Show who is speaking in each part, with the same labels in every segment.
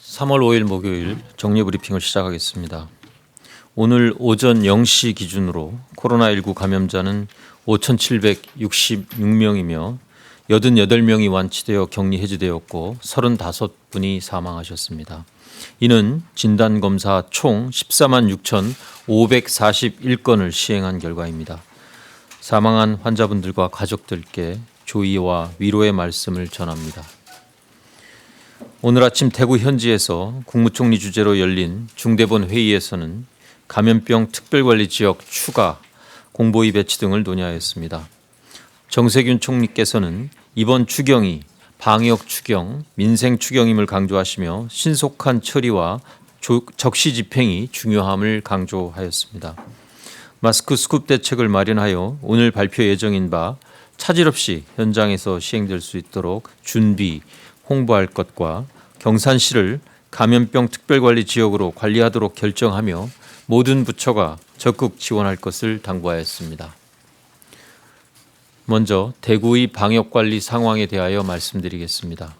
Speaker 1: 3월 5일 목요일 정례 브리핑을 시작하겠습니다. 오늘 오전 0시 기준으로 코로나19 감염자는 5,766명이며 88명이 완치되어 격리 해제되었고 35분이 사망하셨습니다. 이는 진단 검사 총 14만 6,541건을 시행한 결과입니다. 사망한 환자분들과 가족들께 조의와 위로의 말씀을 전합니다. 오늘 아침 대구 현지에서 국무총리 주재로 열린 중대본 회의에서는 감염병 특별관리 지역 추가, 공보위 배치 등을 논의하였습니다. 정세균 총리께서는 이번 추경이 방역 추경, 민생 추경임을 강조하시며 신속한 처리와 조- 적시 집행이 중요함을 강조하였습니다. 마스크 수급 대책을 마련하여 오늘 발표 예정인 바 차질 없이 현장에서 시행될 수 있도록 준비, 홍보할 것과 경산시를 감염병 특별관리 지역으로 관리하도록 결정하며 모든 부처가 적극 지원할 것을 당부하였습니다. 먼저 대구의 방역 관리 상황에 대하여 말씀드리겠습니다.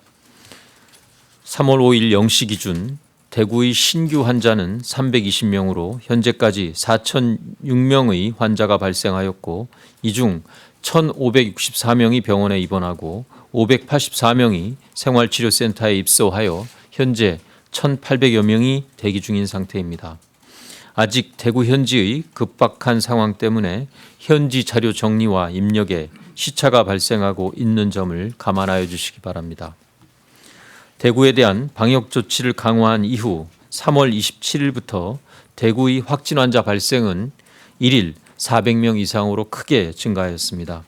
Speaker 1: 3월 5일 0시 기준 대구의 신규 환자는 320명으로 현재까지 4,006명의 환자가 발생하였고 이 중 1,564명이 병원에 입원하고 584명이 생활치료센터에 입소하여 현재 1,800여 명이 대기 중인 상태입니다. 아직 대구 현지의 급박한 상황 때문에 현지 자료 정리와 입력에 시차가 발생하고 있는 점을 감안하여 주시기 바랍니다. 대구에 대한 방역 조치를 강화한 이후 3월 27일부터 대구의 확진 환자 발생은 1일 400명 이상으로 크게 증가하였습니다.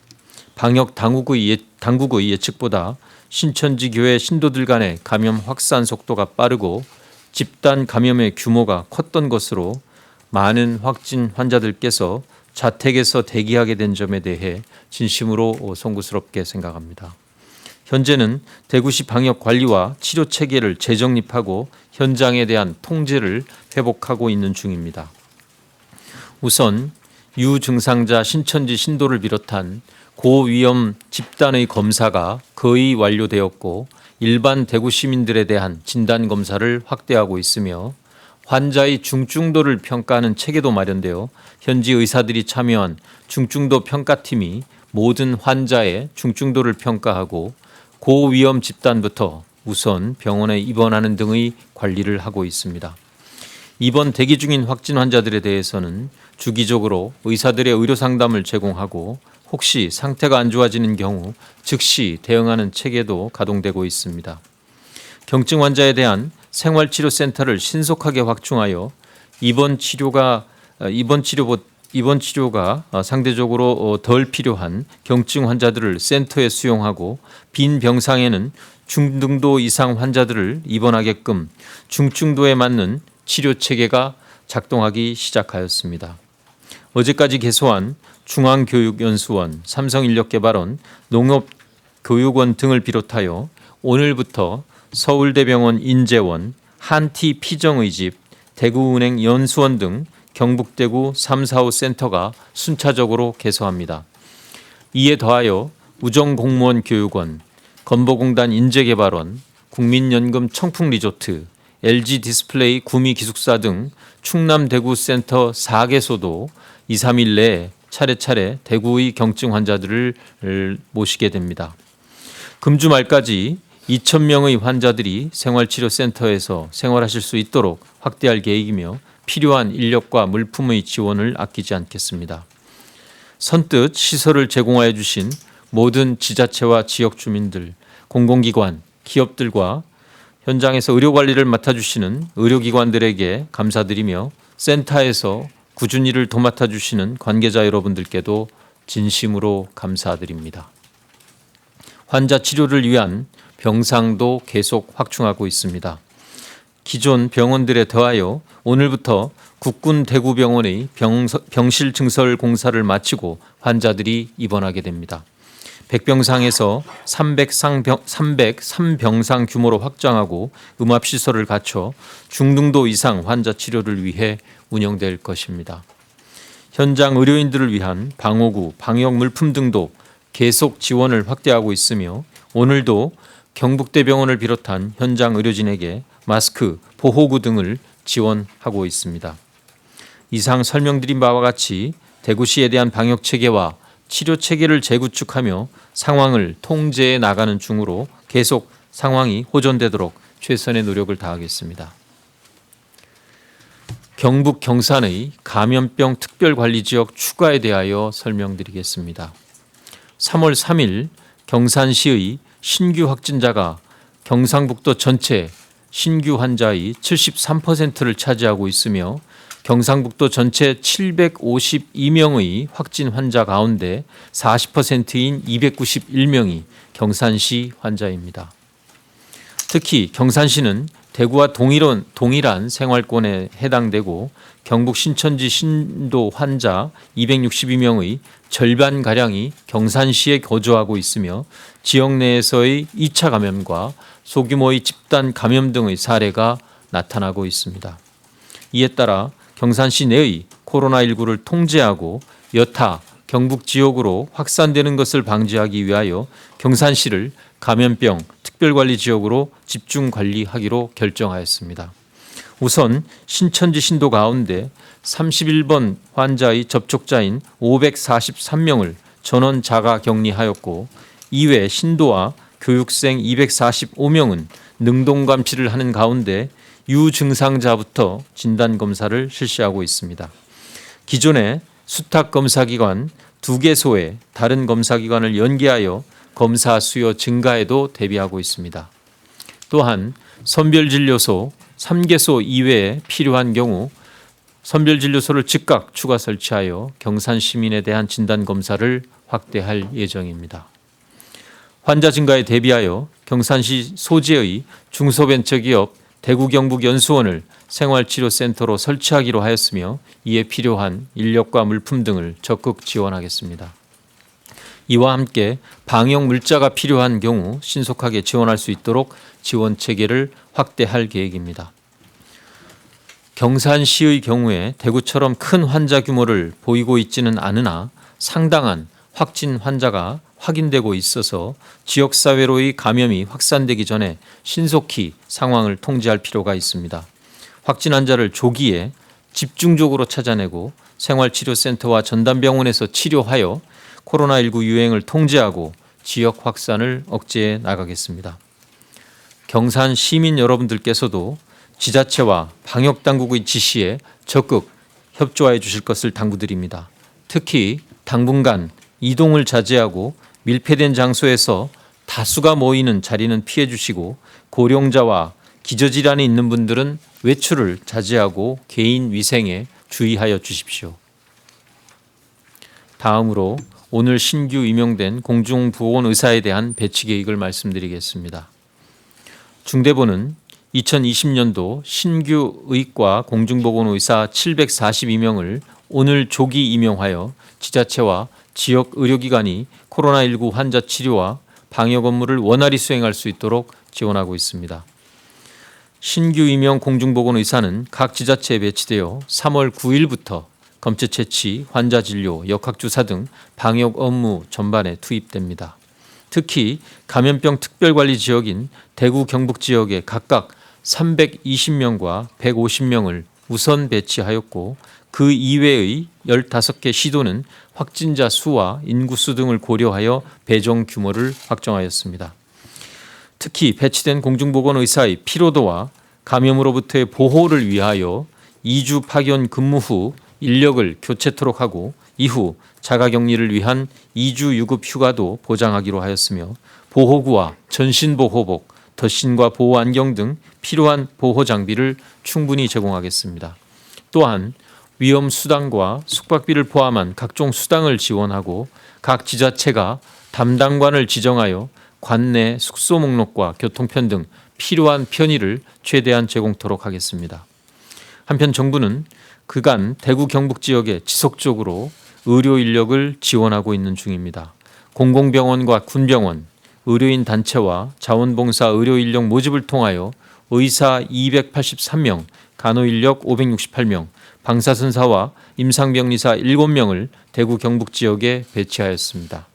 Speaker 1: 방역 당국의, 예, 당국의 예측보다 신천지 교회 신도들 간의 감염 확산 속도가 빠르고 집단 감염의 규모가 컸던 것으로 많은 확진 환자들께서 자택에서 대기하게 된 점에 대해 진심으로 송구스럽게 생각합니다. 현재는 대구시 방역 관리와 치료 체계를 재정립하고 현장에 대한 통제를 회복하고 있는 중입니다. 우선 유증상자 신천지 신도를 비롯한 고위험 집단의 검사가 거의 완료되었고 일반 대구 시민들에 대한 진단 검사를 확대하고 있으며 환자의 중증도를 평가하는 체계도 마련되어 현지 의사들이 참여한 중증도 평가팀이 모든 환자의 중증도를 평가하고 고위험 집단부터 우선 병원에 입원하는 등의 관리를 하고 있습니다. 입원 대기 중인 확진 환자들에 대해서는 주기적으로 의사들의 의료 상담을 제공하고 혹시 상태가 안 좋아지는 경우 즉시 대응하는 체계도 가동되고 있습니다. 경증 환자에 대한 생활치료센터를 신속하게 확충하여 입원 치료가 어, 입원 치료 입원 치료가 어, 상대적으로 어, 덜 필요한 경증 환자들을 센터에 수용하고 빈 병상에는 중등도 이상 환자들을 입원하게끔 중증도에 맞는 치료 체계가 작동하기 시작하였습니다. 어제까지 개소한 중앙교육연수원, 삼성인력개발원, 농업교육원 등을 비롯하여 오늘부터 서울대병원 인재원, 한티 피정의 집, 대구은행 연수원 등 경북대구 3, 4호 센터가 순차적으로 개소합니다. 이에 더하여 우정공무원 교육원, 건보공단 인재개발원, 국민연금 청풍리조트, LG 디스플레이 구미 기숙사 등 충남 대구 센터 4개소도 2, 3일 내에 차례차례 대구의 경증 환자들을 모시게 됩니다. 금주 말까지 2,000명의 환자들이 생활치료센터에서 생활하실 수 있도록 확대할 계획이며 필요한 인력과 물품의 지원을 아끼지 않겠습니다. 선뜻 시설을 제공하여 주신 모든 지자체와 지역 주민들, 공공기관, 기업들과 현장에서 의료 관리를 맡아주시는 의료기관들에게 감사드리며 센터에서 꾸준히 일을 도맡아 주시는 관계자 여러분들께도 진심으로 감사드립니다. 환자 치료를 위한 병상도 계속 확충하고 있습니다. 기존 병원들에 더하여 오늘부터 국군 대구병원의 병실 증설 공사를 마치고 환자들이 입원하게 됩니다. 100병상에서 303병, 303병상 규모로 확장하고 음압시설을 갖춰 중등도 이상 환자 치료를 위해 운영될 것입니다. 현장 의료인들을 위한 방호구, 방역 물품 등도 계속 지원을 확대하고 있으며 오늘도 경북대병원을 비롯한 현장 의료진에게 마스크, 보호구 등을 지원하고 있습니다. 이상 설명드린 바와 같이 대구시에 대한 방역 체계와 치료 체계를 재구축하며 상황을 통제해 나가는 중으로 계속 상황이 호전되도록 최선의 노력을 다하겠습니다. 경북 경산의 감염병 특별관리지역 추가에 대하여 설명드리겠습니다. 3월 3일 경산시의 신규 확진자가 경상북도 전체 신규 환자의 73%를 차지하고 있으며 경상북도 전체 752명의 확진 환자 가운데 40%인 291명이 경산시 환자입니다. 특히 경산시는 대구와 동일한, 동일한 생활권에 해당되고 경북 신천지 신도 환자 262명의 절반 가량이 경산시에 거주하고 있으며 지역 내에서의 2차 감염과 소규모의 집단 감염 등의 사례가 나타나고 있습니다. 이에 따라 경산시 내의 코로나19를 통제하고 여타 경북 지역으로 확산되는 것을 방지하기 위하여 경산시를 감염병 특별관리 지역으로 집중 관리하기로 결정하였습니다. 우선 신천지 신도 가운데 31번 환자의 접촉자인 543명을 전원 자가 격리하였고 이외 신도와 교육생 245명은 능동 감시를 하는 가운데 유증상자부터 진단 검사를 실시하고 있습니다. 기존에 수탁 검사기관 두 개소에 다른 검사기관을 연계하여 검사 수요 증가에도 대비하고 있습니다. 또한 선별진료소 3개소 이외에 필요한 경우 선별진료소를 즉각 추가 설치하여 경산 시민에 대한 진단 검사를 확대할 예정입니다. 환자 증가에 대비하여 경산시 소재의 중소벤처기업 대구 경북 연수원을 생활치료센터로 설치하기로 하였으며 이에 필요한 인력과 물품 등을 적극 지원하겠습니다. 이와 함께 방역 물자가 필요한 경우 신속하게 지원할 수 있도록 지원 체계를 확대할 계획입니다. 경산시의 경우에 대구처럼 큰 환자 규모를 보이고 있지는 않으나 상당한 확진 환자가 확인되고 있어서 지역사회로의 감염이 확산되기 전에 신속히 상황을 통제할 필요가 있습니다. 확진 환자를 조기에 집중적으로 찾아내고 생활치료센터와 전담병원에서 치료하여 코로나19 유행을 통제하고 지역 확산을 억제해 나가겠습니다. 경산 시민 여러분들께서도 지자체와 방역당국의 지시에 적극 협조해 주실 것을 당부드립니다. 특히 당분간 이동을 자제하고 밀폐된 장소에서 다수가 모이는 자리는 피해 주시고 고령자와 기저질환이 있는 분들은 외출을 자제하고 개인 위생에 주의하여 주십시오. 다음으로 오늘 신규 임명된 공중보건 의사에 대한 배치 계획을 말씀드리겠습니다. 중대본은 2020년도 신규 의과 공중보건 의사 742명을 오늘 조기 임용하여 지자체와 지역 의료기관이 코로나19 환자 치료와 방역 업무를 원활히 수행할 수 있도록 지원하고 있습니다. 신규 임용 공중보건 의사는 각 지자체에 배치되어 3월 9일부터 검체 채취, 환자 진료, 역학 주사 등 방역 업무 전반에 투입됩니다. 특히 감염병 특별관리 지역인 대구 경북 지역에 각각 320명과 150명을 우선 배치하였고 그 이외의 15개 시도는 확진자 수와 인구수 등을 고려하여 배정 규모를 확정하였습니다. 특히 배치된 공중보건 의사의 피로도와 감염으로부터의 보호를 위하여 2주 파견 근무 후 인력을 교체토록 하고 이후 자가격리를 위한 2주 유급 휴가도 보장하기로 하였으며 보호구와 전신보호복, 덧신과 보호 안경 등 필요한 보호 장비를 충분히 제공하겠습니다. 또한 위험 수당과 숙박비를 포함한 각종 수당을 지원하고 각 지자체가 담당관을 지정하여 관내 숙소 목록과 교통편 등 필요한 편의를 최대한 제공토록 하겠습니다. 한편 정부는 그간 대구 경북 지역에 지속적으로 의료 인력을 지원하고 있는 중입니다. 공공병원과 군병원, 의료인 단체와 자원봉사 의료 인력 모집을 통하여 의사 283명, 간호 인력 568명, 방사선사와 임상병리사 7명을 대구 경북 지역에 배치하였습니다.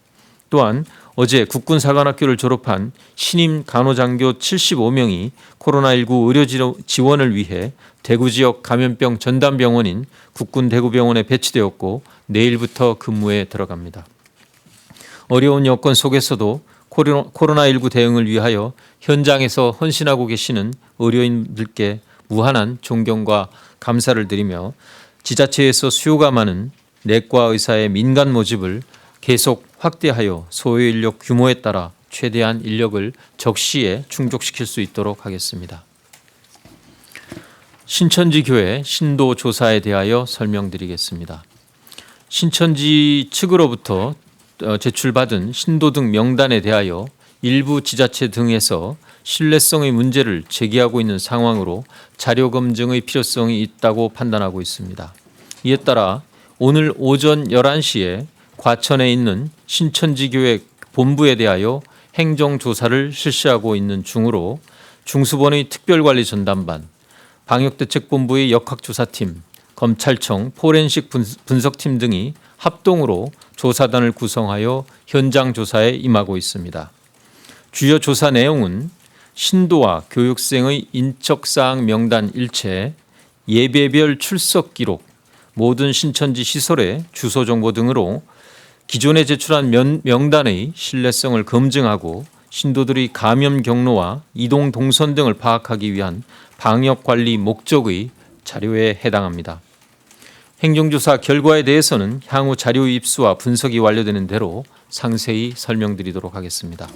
Speaker 1: 또한 어제 국군사관학교를 졸업한 신임 간호장교 75명이 코로나19 의료 지원을 위해 대구 지역 감염병 전담병원인 국군 대구병원에 배치되었고 내일부터 근무에 들어갑니다. 어려운 여건 속에서도 코로- 코로나19 대응을 위하여 현장에서 헌신하고 계시는 의료인들께 무한한 존경과 감사를 드리며 지자체에서 수요가 많은 내과 의사의 민간 모집을 계속 확대하여 소요 인력 규모에 따라 최대한 인력을 적시에 충족시킬 수 있도록 하겠습니다. 신천지 교회 신도 조사에 대하여 설명드리겠습니다. 신천지 측으로부터 어, 제출받은 신도 등 명단에 대하여 일부 지자체 등에서 신뢰성의 문제를 제기하고 있는 상황으로 자료 검증의 필요성이 있다고 판단하고 있습니다. 이에 따라 오늘 오전 11시에 과천에 있는 신천지교회 본부에 대하여 행정조사를 실시하고 있는 중으로 중수본의 특별관리 전담반, 방역대책본부의 역학조사팀, 검찰청 포렌식 분- 분석팀 등이 합동으로 조사단을 구성하여 현장 조사에 임하고 있습니다. 주요 조사 내용은 신도와 교육생의 인적사항 명단 일체, 예배별 출석 기록, 모든 신천지 시설의 주소 정보 등으로 기존에 제출한 면- 명단의 신뢰성을 검증하고 신도들의 감염 경로와 이동 동선 등을 파악하기 위한 방역 관리 목적의 자료에 해당합니다. 행정조사 결과에 대해서는 향후 자료 입수와 분석이 완료되는 대로 상세히 설명드리도록 하겠습니다.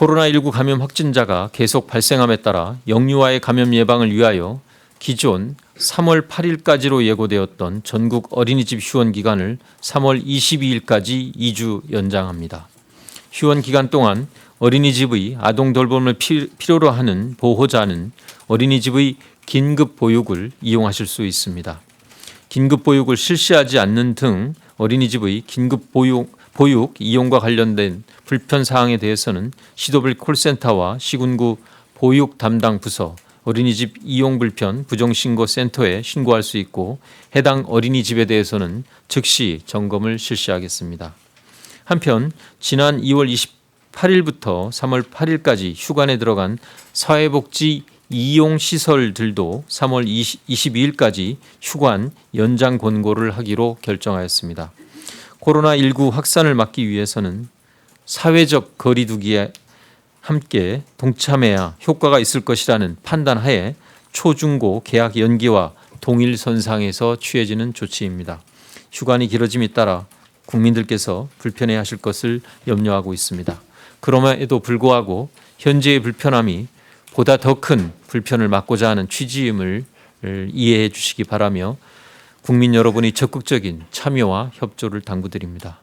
Speaker 1: 코로나19 감염 확진자가 계속 발생함에 따라 영유아의 감염 예방을 위하여 기존 3월 8일까지로 예고되었던 전국 어린이집 휴원 기간을 3월 22일까지 2주 연장합니다. 휴원 기간 동안 어린이집의 아동 돌봄을 피- 필요로 하는 보호자는 어린이집의 긴급 보육을 이용하실 수 있습니다. 긴급 보육을 실시하지 않는 등 어린이집의 긴급 보육, 보육 이용과 관련된 불편 사항에 대해서는 시도별 콜센터와 시군구 보육 담당 부서 어린이집 이용 불편 부정 신고 센터에 신고할 수 있고 해당 어린이집에 대해서는 즉시 점검을 실시하겠습니다. 한편 지난 2월 28일부터 3월 8일까지 휴관에 들어간 사회복지 이용 시설들도 3월 22일까지 휴관 연장 권고를 하기로 결정하였습니다. 코로나19 확산을 막기 위해서는 사회적 거리두기에 함께 동참해야 효과가 있을 것이라는 판단하에 초중고 계약 연기와 동일 선상에서 취해지는 조치입니다. 휴관이 길어짐에 따라 국민들께서 불편해하실 것을 염려하고 있습니다. 그럼에도 불구하고 현재의 불편함이 보다 더 큰 불편을 막고자 하는 취지임을 이해해 주시기 바라며 국민 여러분이 적극적인 참여와 협조를 당부드립니다.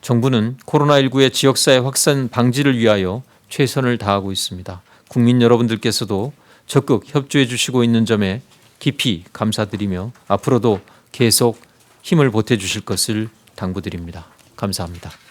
Speaker 1: 정부는 코로나19의 지역사회 확산 방지를 위하여 최선을 다하고 있습니다. 국민 여러분들께서도 적극 협조해 주시고 있는 점에 깊이 감사드리며 앞으로도 계속 힘을 보태 주실 것을 당부드립니다. 감사합니다.